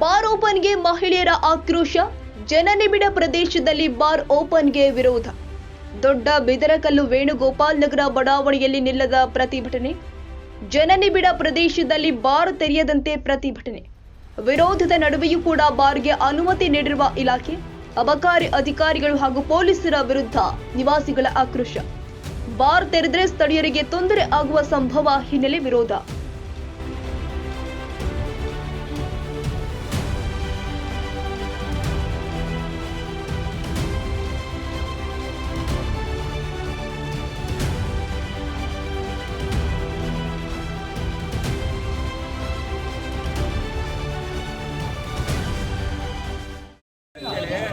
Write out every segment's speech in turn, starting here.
Bar ಓಪನ್ಗೆ ಮಹಿಳೆಯರ ಆಕ್ರೋಶ, ಜನನಿಬಿಡ ಪ್ರದೇಶದಲ್ಲಿ ಬಾರ್ ಓಪನ್ಗೆ ವಿರೋಧ. ದೊಡ್ಡ ಬಿದರಕಲ್ಲು ವೇಣುಗೋಪಾಲ್ ನಗರ ಬಡಾವಣೆಯಲ್ಲಿ ನಿಲ್ಲದ ಪ್ರತಿಭಟನೆ. ಜನನಿಬಿಡ ಪ್ರದೇಶದಲ್ಲಿ ಬಾರ್ ತೆರೆಯದಂತೆ ಪ್ರತಿಭಟನೆ. ವಿರೋಧದ ನಡುವೆಯೂ ಕೂಡ ಬಾರ್ಗೆ ಅನುಮತಿ ನೀಡಿರುವ ಇಲಾಖೆ, ಅಬಕಾರಿ ಅಧಿಕಾರಿಗಳು ಹಾಗೂ ಪೊಲೀಸರ ವಿರುದ್ಧ ನಿವಾಸಿಗಳ ಆಕ್ರೋಶ. ಬಾರ್ ತೆರೆದರೆ ಸ್ಥಳೀಯರಿಗೆ ತೊಂದರೆ ಆಗುವ ಸಂಭವ ಹಿನ್ನೆಲೆ ವಿರೋಧ.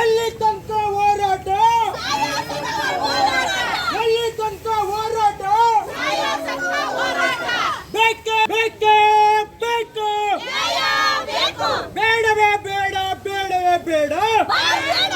ಎಲ್ಲಿ ತನಕ ಹೋರಾಟ ಎಲ್ಲಿ ತನಕ ಹೋರಾಟ ಬೇಕೇ ಬೇಕೇ ಬೇಕು ಬೇಡವೇ ಬೇಡ ಬೇಡವೇ ಬೇಡ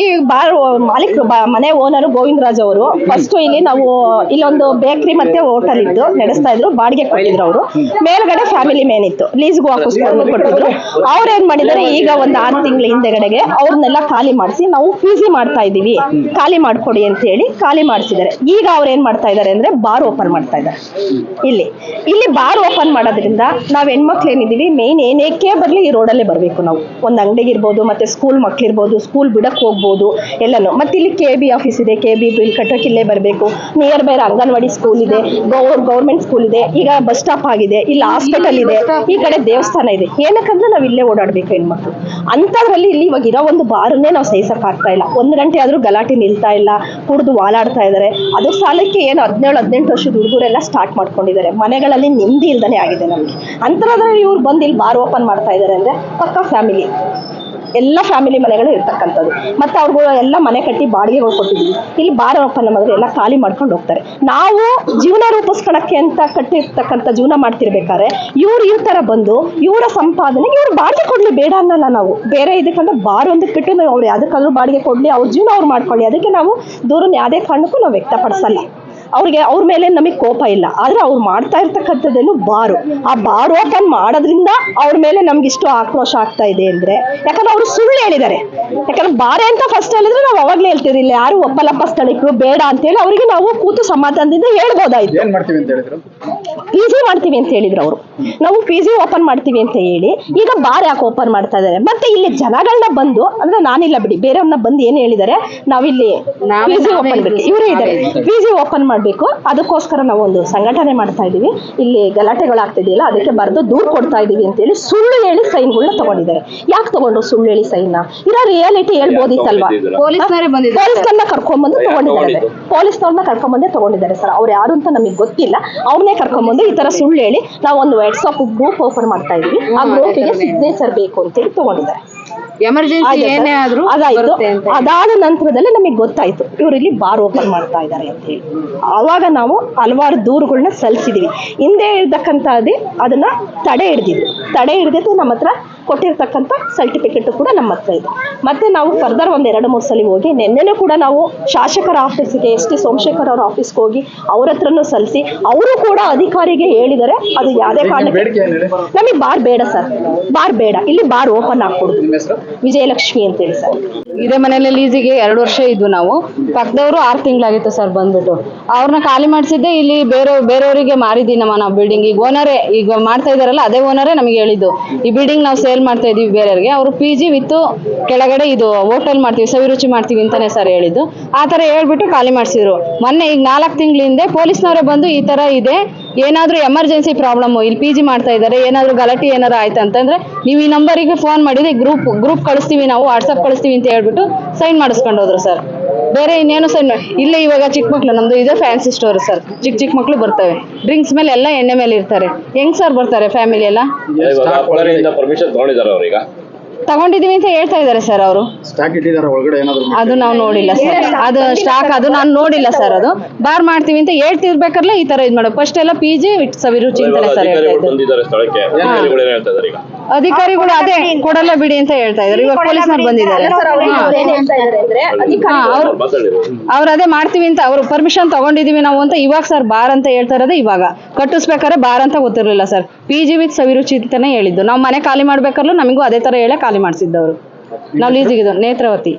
ಈ ಬಾರ್ ಮಾಲೀಕರು ಮನೆ ಓನರ್ ಗೋವಿಂದರಾಜ್ ಅವರು ಫಸ್ಟ್ ಇಲ್ಲಿ ನಾವು ಇಲ್ಲೊಂದು ಬೇಕರಿ ಮತ್ತೆ ಹೋಟೆಲ್ ಇತ್ತು, ನಡೆಸ್ತಾ ಇದ್ರು, ಬಾಡಿಗೆ ಕೊಟ್ಟಿದ್ರು ಅವರು. ಮೇಲ್ಗಡೆ ಫ್ಯಾಮಿಲಿ ಮೇನ್ ಇತ್ತು ಲೀಸ್ಗೂ ಹಾಕಿಸ್ಕೊಂಡು ಕೊಟ್ಟಿದ್ರು. ಅವ್ರು ಏನ್ ಮಾಡಿದ್ದಾರೆ, ಈಗ ಒಂದು ಆರು ತಿಂಗಳ ಹಿಂದೆಗಡೆಗೆ ಅವ್ರನ್ನೆಲ್ಲ ಖಾಲಿ ಮಾಡಿಸಿ, ನಾವು ಪಿ ಮಾಡ್ತಾ ಇದೀವಿ ಖಾಲಿ ಮಾಡ್ಕೊಡಿ ಅಂತ ಹೇಳಿ ಖಾಲಿ ಮಾಡಿಸಿದ್ದಾರೆ. ಈಗ ಅವ್ರು ಏನ್ ಮಾಡ್ತಾ ಇದ್ದಾರೆ ಅಂದ್ರೆ ಬಾರ್ ಓಪನ್ ಮಾಡ್ತಾ ಇದ್ದಾರೆ ಇಲ್ಲಿ ಇಲ್ಲಿ ಬಾರ್ ಓಪನ್ ಮಾಡೋದ್ರಿಂದ ನಾವ್ ಹೆಣ್ಮಕ್ಳು ಏನಿದೀವಿ ಮೇನ್ ಏನಕ್ಕೆ ಬರ್ಲಿ ಈ ರೋಡಲ್ಲೇ ಬರ್ಬೇಕು ನಾವು. ಒಂದ್ ಅಂಗಡಿಗೆ ಇರ್ಬೋದು, ಮತ್ತೆ ಸ್ಕೂಲ್ ಮಕ್ಳಿರ್ಬೋದು ಸ್ಕೂಲ್ ಬಿಡಕ್ ಹೋಗ್ಬೋದು. ಎಲ್ಲಾನು. ಮತ್ತೆ ಇಲ್ಲಿ ಕೆ ಬಿ ಆಫೀಸ್ ಇದೆ. ಕೆ ಬಿ ಬಿಲ್ ಕಟ್ಟೋಕೆ ಇಲ್ಲೇ ಬರಬೇಕು. ನಿಯರ್ ಬೈ ಅಂಗನವಾಡಿ ಸ್ಕೂಲ್ ಇದೆ. ಗೌರ್ ಗೌರ್ಮೆಂಟ್ ಸ್ಕೂಲ್ ಇದೆ. ಈಗ ಬಸ್ ಸ್ಟಾಪ್ ಆಗಿದೆ. ಇಲ್ಲಿ ಹಾಸ್ಪಿಟಲ್ ಇದೆ. ಈ ಕಡೆ ದೇವಸ್ಥಾನ ಇದೆ. ಏನಕ್ಕಂದ್ರೆ ನಾವು ಇಲ್ಲೇ ಓಡಾಡ್ಬೇಕು ಹೆಣ್ಮಕ್ಳು. ಅಂಥದ್ರಲ್ಲಿ ಇಲ್ಲಿ ಇವಾಗ ಇರೋ ಒಂದು ಬಾರನ್ನೇ ನಾವು ಸಹಿಸಕ್ ಆಗ್ತಾ ಇಲ್ಲ. ಒಂದು ಗಂಟೆ ಆದ್ರೂ ಗಲಾಟೆ ನಿಲ್ತಾ ಇಲ್ಲ. ಕುಡಿದು ವಾಲಾಡ್ತಾ ಇದ್ದಾರೆ ಅದು ಸಾಲಕ್ಕೆ ಏನು ಹದಿನೇಳು ಹದಿನೆಂಟು ವರ್ಷದ ಹುಡುಗರೆಲ್ಲ ಸ್ಟಾರ್ಟ್ ಮಾಡ್ಕೊಂಡಿದ್ದಾರೆ ಮನೆಗಳಲ್ಲಿ ನೆಮ್ಮದಿ ಇಲ್ದಾನೆ ಆಗಿದೆ ನಮಗೆ. ಅಂಥದ್ರಲ್ಲಿ ಇವ್ರು ಬಂದು ಇಲ್ಲಿ ಬಾರ್ ಓಪನ್ ಮಾಡ್ತಾ ಇದ್ದಾರೆ ಅಂದ್ರೆ ಪಕ್ಕ ಫ್ಯಾಮಿಲಿ ಎಲ್ಲ ಫ್ಯಾಮಿಲಿ ಮನೆಗಳು ಇರ್ತಕ್ಕಂಥದ್ದು. ಮತ್ತೆ ಅವ್ರಿಗೂ ಎಲ್ಲ ಮನೆ ಕಟ್ಟಿ ಬಾಡಿಗೆಗಳು ಕೊಟ್ಟಿದ್ದೀವಿ ಇಲ್ಲಿ ಬಾರ ಓಪನ್ ಮಾಡಿದ್ರೆ ಎಲ್ಲ ಖಾಲಿ ಮಾಡ್ಕೊಂಡು ಹೋಗ್ತಾರೆ. ನಾವು ಜೀವನ ರೂಪಿಸ್ಕೊಳಕ್ಕೆ ಅಂತ ಕಟ್ಟಿರ್ತಕ್ಕಂಥ ಜೀವನ ಮಾಡ್ತಿರ್ಬೇಕಾದ್ರೆ, ಇವ್ರು ಈ ತರ ಬಂದು ಇವರ ಸಂಪಾದನೆಗೆ ಇವ್ರು ಬಾಡಿಗೆ ಕೊಡಲಿ, ಬೇಡ ಅನ್ನಲ್ಲ ನಾವು. ಬೇರೆ ಇದಕ್ಕಂದ್ರೆ ಬಾರ್ ಒಂದಕ್ಕೆ ಬಿಟ್ಟು ಅವ್ರು ಯಾವ್ದಕ್ಕಾದ್ರೂ ಬಾಡಿಗೆ ಕೊಡಲಿ, ಅವ್ರ ಜೀವನ ಅವ್ರು ಮಾಡ್ಕೊಳ್ಳಿ. ಅದಕ್ಕೆ ನಾವು ದೂರನ್ನ ಯಾವುದೇ ಕಾರಣಕ್ಕೂ ನಾವು ವ್ಯಕ್ತಪಡಿಸಲ್ಲ. ಅವ್ರಿಗೆ ಅವ್ರ ಮೇಲೆ ನಮಗೆ ಕೋಪ ಇಲ್ಲ. ಆದ್ರೆ ಅವ್ರು ಮಾಡ್ತಾ ಇರ್ತಕ್ಕಂಥದ್ದೇನು ಬಾರು. ಆ ಬಾರು ಓಪನ್ ಮಾಡೋದ್ರಿಂದ ಅವ್ರ ಮೇಲೆ ನಮ್ಗೆ ಇಷ್ಟು ಆಕ್ರೋಶ ಆಗ್ತಾ ಇದೆ ಅಂದ್ರೆ. ಯಾಕಂದ್ರೆ ಅವರು ಸುಳ್ಳು ಹೇಳಿದ್ದಾರೆ. ಯಾಕಂದ್ರೆ ಬಾರೆ ಅಂತ ಫಸ್ಟ್ ಹೇಳಿದ್ರೆ ನಾವು ಅವಾಗ್ಲೇ ಹೇಳ್ತೀವಿ ಇಲ್ಲ ಯಾರು ಒಪ್ಪಲಪ್ಪ ಸ್ಥಳಕ್ಕೂ ಬೇಡ ಅಂತೇಳಿ ಅವರಿಗೆ ನಾವು ಕೂತು ಸಮಾಧಾನದಿಂದ ಹೇಳ್ಬೋದಾಯ್ತು. ಏನ್ ಮಾಡ್ತೀವಿ ಅಂತ ಹೇಳಿದ್ರು ಪಿ ಜಿ ಮಾಡ್ತೀವಿ ಅಂತ ಹೇಳಿದ್ರು ಅವರು. ನಾವು ಪಿ ಜಿ ಓಪನ್ ಮಾಡ್ತೀವಿ ಅಂತ ಹೇಳಿ ಈಗ ಬಾರ್ ಯಾಕೆ ಓಪನ್ ಮಾಡ್ತಾ ಇದ್ದಾರೆ? ಮತ್ತೆ ಇಲ್ಲಿ ಜನಗಳನ್ನ ಬಂದು ಅಂದ್ರೆ ನಾನಿಲ್ಲ ಬಿಡಿ ಬೇರೆಯವ್ರನ್ನ ಬಂದು ಏನ್ ಹೇಳಿದ್ದಾರೆ? ನಾವಿಲ್ಲಿ ಪಿ ಜಿ ಓಪನ್ ಬಿಡಿ ಇವರೇ ಇದ್ದಾರೆ. ಪಿ ಜಿ ಓಪನ್ ಮಾಡಬೇಕು. ಅದಕ್ಕೋಸ್ಕರ ನಾವು ಒಂದು ಸಂಘಟನೆ ಮಾಡ್ತಾ ಇದೀವಿ ಇಲ್ಲಿ ಗಲಾಟೆಗಳಾಗ್ತಿದೆಯಲ್ಲ ಅದಕ್ಕೆ ಬರೆದು ದೂರು ಕೊಡ್ತಾ ಇದೀವಿ ಅಂತ ಹೇಳಿ ಸುಳ್ಳು ಹೇಳಿ ಸೈನ್ಗಳನ್ನ ತಗೊಂಡಿದ್ದಾರೆ. ಯಾಕೆ ತಗೊಂಡ್ರು ಸುಳ್ಳು ಹೇಳಿ ಸೈನ್ ಇರೋ ರಿಯಾಲಿಟಿ ಹೇಳ್ಬೋದಿತ್ತಲ್ವಾ? ಪೊಲೀಸ್ನವ್ರನ್ನ ಕರ್ಕೊಂಡ್ಬಂದು ತಗೊಂಡಿದ್ದಾರೆ. ಪೊಲೀಸ್ನವ್ರನ್ನ ಕರ್ಕೊಂಡ್ಬಂದೇ ತಗೊಂಡಿದ್ದಾರೆ ಸರ್. ಅವ್ರು ಯಾರು ಅಂತ ನಮಗೆ ಗೊತ್ತಿಲ್ಲ. ಅವ್ರನ್ನೇ ಕರ್ಕೊಂಡ್ಬಂದು ಈ ತರ ಸುಳ್ಳು ಹೇಳಿ ನಾವು ಒಂದು ವಾಟ್ಸ್ಆಪ್ ಗ್ರೂಪ್ ಓಪನ್ ಮಾಡ್ತಾ ಇದೀವಿ. ಆ ಗ್ರೂಪಿಗೆ ಸಿಗ್ನೇಚರ್ ಬೇಕು ಅಂತೇಳಿ ತಗೊಂಡಿದ್ದಾರೆ. ಎಮರ್ಜೆನ್ಸಿ ಏನೇ ಆದ್ರೂ ಅದಾಯ್ತು. ಅದಾದ ನಂತರದಲ್ಲಿ ನಮಗೆ ಗೊತ್ತಾಯ್ತು. ಇವ್ರು ಇಲ್ಲಿ ಬಾರ್ ಓಪನ್ ಮಾಡ್ತಾ ಇದ್ದಾರೆ ಅಂತ ಹೇಳಿ. ಅವಾಗ ನಾವು ಹಲವಾರು ದೂರುಗಳನ್ನ ಸಲ್ಲಿಸಿದೀವಿ ಹಿಂದೆ ಇರ್ತಕ್ಕಂಥದ್ದೇ ಅದನ್ನ ತಡೆ ಹಿಡ್ದಿದ್ವಿ. ತಡೆ ಹಿಡಿದಿದ್ದು ನಮ್ಮ ಹತ್ರ ಕೊಟ್ಟಿರ್ತಕ್ಕಂಥ ಸರ್ಟಿಫಿಕೇಟ್ ಕೂಡ ನಮ್ಮ ಹತ್ರ ಇದೆ. ಮತ್ತೆ ನಾವು ಫರ್ದರ್ ಒಂದ್ ಎರಡು ಮೂರು ಸಲ ಹೋಗಿ ನಿನ್ನೆನೂ ಕೂಡ ನಾವು ಶಾಸಕರ ಆಫೀಸ್ಗೆ ಎಸ್ ಟಿ ಸೋಮಶೇಖರ್ ಅವ್ರ ಆಫೀಸ್ಗೆ ಹೋಗಿ ಅವ್ರ ಹತ್ರನೂ ಸಲ್ಲಿಸಿ ಅವರು ಕೂಡ ಅಧಿಕಾರಿಗೆ ಹೇಳಿದರೆ ಅದು ಯಾವುದೇ ಕಾರಣಕ್ಕೆ ನಮಗೆ ಬಾರ್ ಬೇಡ ಸರ್ ಬಾರ್ ಬೇಡ ಇಲ್ಲಿ ಬಾರ್ ಓಪನ್ ಆಗ್ಕೊಡುದು ನಿಮ್ಮ ಹೆಸರು? ವಿಜಯಲಕ್ಷ್ಮಿ ಅಂತೇಳಿ ಸರ್. ಇದೇ ಮನೇಲಿ ಲೀಸಿಗೆ ಎರಡು ವರ್ಷ ಇದ್ವು ನಾವು. ಪಕ್ಕದವರು ಆರು ತಿಂಗಳಾಗಿತ್ತು ಸರ್ ಬಂದ್ಬಿಟ್ಟು. ಅವ್ರನ್ನ ಖಾಲಿ ಮಾಡಿಸಿದ್ದೆ ಇಲ್ಲಿ ಬೇರೆ ಬೇರೆಯವರಿಗೆ ಮಾರಿದ್ವಿ ನಮ್ಮ ನಾವು ಬಿಲ್ಡಿಂಗ್ ಈಗ ಓನರೇ ಈಗ ಮಾಡ್ತಾ ಇದಾರಲ್ಲ ಅದೇ ಓನರೇ ನಮಗೆ ಹೇಳಿದ್ದು. ಈ ಬಿಲ್ಡಿಂಗ್ ನಾವು ಸೇಲ್ ಮಾಡ್ತಾ ಇದೀವಿ ಬೇರೆಯವ್ರಿಗೆ. ಅವರು ಪಿ ಜಿ ವಿತ್ತು ಕೆಳಗಡೆ ಇದು ಹೋಟೆಲ್ ಮಾಡ್ತೀವಿ ಸವಿರುಚಿ ಮಾಡ್ತೀವಿ ಅಂತಾನೆ ಸರ್ ಹೇಳಿದ್ದು. ಆ ಥರ ಹೇಳ್ಬಿಟ್ಟು ಖಾಲಿ ಮಾಡಿಸಿದ್ರು. ಮೊನ್ನೆ ಈಗ ನಾಲ್ಕು ತಿಂಗಳ ಹಿಂದೆ ಪೊಲೀಸ್ನವರೇ ಬಂದು ಈ ಥರ ಇದೆ. ಏನಾದರೂ ಎಮರ್ಜೆನ್ಸಿ ಪ್ರಾಬ್ಲಮ್ ಇಲ್ಲಿ ಪಿ ಜಿ ಮಾಡ್ತಾ ಇದ್ದಾರೆ ಏನಾದರೂ ಗಲಾಟೆ ಏನಾರು ಆಯ್ತು ಅಂತಂದ್ರೆ ನೀವು ಈ ನಂಬರಿಗೆ ಫೋನ್ ಮಾಡಿದ್ರೆ ಗ್ರೂಪ್ ಗ್ರೂಪ್ ಕಳಿಸ್ತೀವಿ ನಾವು ವಾಟ್ಸಪ್ ಕಳಿಸ್ತೀವಿ ಅಂತ ಹೇಳ್ಬಿಟ್ಟು ಸೈನ್ ಮಾಡಿಸ್ಕೊಂಡು ಹೋದ್ರು ಸರ್ ಬೇರೆ ಇನ್ನೇನು ಸರ್ ಇಲ್ಲೇ ಇವಾಗ ಚಿಕ್ಕ ಮಕ್ಳು ನಮ್ಮದು ಇದೆ ಫ್ಯಾನ್ಸಿ ಸ್ಟೋರ್ ಸರ್ ಚಿಕ್ಕ ಚಿಕ್ಕ ಮಕ್ಳು ಬರ್ತವೆ. ಡ್ರಿಂಕ್ಸ್ ಮೇಲೆ ಎಲ್ಲ ಎಣ್ಣೆ ಮೇಲೆ ಇರ್ತಾರೆ. ಹೆಂಗ್ ಸರ್ ಬರ್ತಾರೆ ಫ್ಯಾಮಿಲಿ ಎಲ್ಲ? ತಗೊಂಡಿದೀವಿ ಅಂತ ಹೇಳ್ತಾ ಇದ್ದಾರೆ ಸರ್ ಅವರು. ಸ್ಟಾಕ್ ಇಟ್ಟಿದ್ದಾರೆ ಒಳಗಡೆ ಏನಾದ್ರು ಅದು ನಾವು ನೋಡಿಲ್ಲ ಸರ್ ಅದು ಸ್ಟಾಕ್ ಅದು ನಾನು ನೋಡಿಲ್ಲ ಸರ್ ಅದು. ಬಾರ್ ಮಾಡ್ತೀವಿ ಅಂತ ಹೇಳ್ತಿರ್ಬೇಕಲ್ಲ ಈ ತರ ಇದ್ ಮಾಡೋದು. ಫಸ್ಟ್ ಎಲ್ಲ ಪಿ ಜಿ ವಿತ್ ಸವಿರುಚಿ ಅಂತಾನೆ ಸರ್ ಹೇಳ್ತಾ ಅಧಿಕಾರಿಗಳು ಬಂದಿದ್ದಾರೆ ಸ್ಥಳಕ್ಕೆ. ಅಧಿಕಾರಿಗಳು ಅದೇ ಕೊಡಲ್ಲ ಬಿಡಿ. ಅಂತ ಹೇಳ್ತಾ ಇದ್ರು ಇವಾಗ ಪೊಲೀಸ್ನವ್ರು ಬಂದಿದ್ದಾರೆ. ಅವ್ರು ಅದೇ ಮಾಡ್ತೀವಿ ಅಂತ ಅವ್ರು ಪರ್ಮಿಷನ್ ತಗೊಂಡಿದೀವಿ ನಾವು ಅಂತ ಇವಾಗ ಸರ್ ಬಾರ್ ಅಂತ ಹೇಳ್ತಾ ಇರೋದೇ ಇವಾಗ. ಕಟ್ಟಿಸ್ಬೇಕಾದ್ರೆ ಬಾರ್ ಅಂತ ಗೊತ್ತಿರಲಿಲ್ಲ sir. P G with Saviruchi ಅಂತಾನೆ ಹೇಳಿದ್ದು. ನಾವು ಮನೆ ಖಾಲಿ ಮಾಡ್ಬೇಕಾದ್ರೂ ನಮಗೂ ಅದೇ ತರ ಹೇಳೇ ಖಾಲಿ ಮಾಡಿಸಿದ್ದವರು. ನಾವು ಲೀಸಿಗಿದ್ದು ನೇತ್ರಾವತಿ.